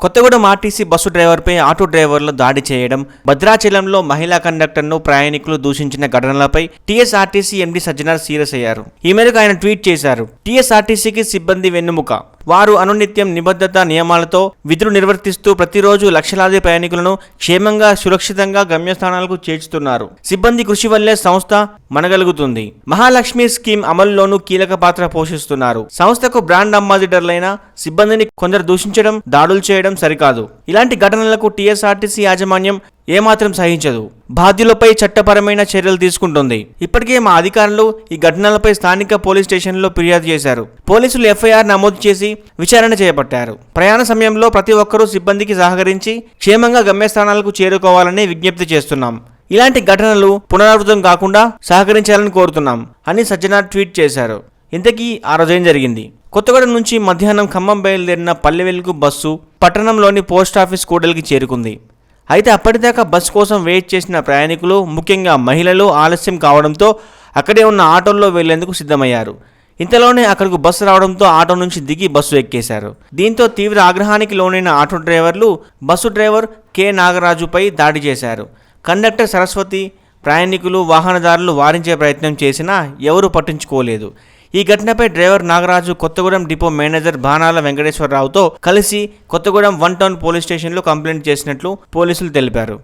Kothagudem RTC bus డ్రైవర్పై auto డ్రైవర్లు దాడి చేయడం భద్రాచలంలో మహిళా కండక్టర్ను ప్రయాణికులు దూషించిన ఘటనలపై టీఎస్ఆర్టీసీ ఎండీ సజ్జనార్ సీరియస్ అయ్యారు. ఈ మేరకు ఆయన ట్వీట్ చేశారు. టీఎస్ఆర్టీసీకి సిబ్బంది వెన్నుముక వారు అనునిత్యం నిబద్ధత నియమాలతో విధులు నిర్వర్తిస్తూ ప్రతిరోజు లక్షలాది ప్రయాణికులను క్షేమంగా సురక్షితంగా గమ్యస్థానాలకు చేర్చుతున్నారు. సిబ్బంది కృషి వల్లే సంస్థ మనగలుగుతుంది. మహాలక్ష్మి స్కీమ్ అమలులోనూ కీలక పాత్ర పోషిస్తున్నారు. సంస్థకు బ్రాండ్ అంబాసిడర్లైన సిబ్బందిని కొందరు దూషించడం దాడులు చేయడం సరికాదు. ఇలాంటి ఘటనలకు టీఎస్ఆర్టీసీ యాజమాన్యం ఏమాత్రం సహించదు. బాధ్యులపై చట్టపరమైన చర్యలు తీసుకుంటుంది. ఇప్పటికే మా అధికారులు ఈ ఘటనలపై స్థానిక పోలీస్ స్టేషన్లో ఫిర్యాదు చేశారు. పోలీసులు ఎఫ్ఐఆర్ నమోదు చేసి విచారణ చేపట్టారు. ప్రయాణ సమయంలో ప్రతి ఒక్కరూ సిబ్బందికి సహకరించి క్షేమంగా గమ్యస్థానాలకు చేరుకోవాలని విజ్ఞప్తి చేస్తున్నాం. ఇలాంటి ఘటనలు పునరావృతం కాకుండా సహకరించాలని కోరుతున్నాం అని సజ్జన ట్వీట్ చేశారు. ఇంతకీ ఆ రోజేం జరిగింది? కొత్తగూడెం నుంచి మధ్యాహ్నం ఖమ్మం బయలుదేరిన పల్లెవెలుగు బస్సు పట్టణంలోని పోస్ట్ ఆఫీస్ కూడలికి చేరుకుంది. అయితే అప్పటిదాకా బస్ కోసం వెయిట్ చేసిన ప్రయాణికులు ముఖ్యంగా మహిళలు ఆలస్యం కావడంతో అక్కడే ఉన్న ఆటోల్లో వెళ్ళేందుకు సిద్ధమయ్యారు. ఇంతలోనే అక్కడికి బస్సు రావడంతో ఆటో నుంచి దిగి బస్సు ఎక్కేశారు. దీంతో తీవ్ర ఆగ్రహానికి లోనైన ఆటో డ్రైవర్లు బస్సు డ్రైవర్ కె. నాగరాజుపై దాడి చేశారు. కండక్టర్ సరస్వతి ప్రయాణికులు వాహనదారులు వారించే ప్రయత్నం చేసినా ఎవరూ పట్టించుకోలేదు. ఈ ఘటనపై driver Nagaraju Kothagudem depot manager Banala వెంకటేశ్వరరావుతో కలిసి కొత్తగూడెం వన్ టౌన్ పోలీస్ స్టేషన్లో కంప్లైంట్ చేసినట్లు పోలీసులు తెలిపారు.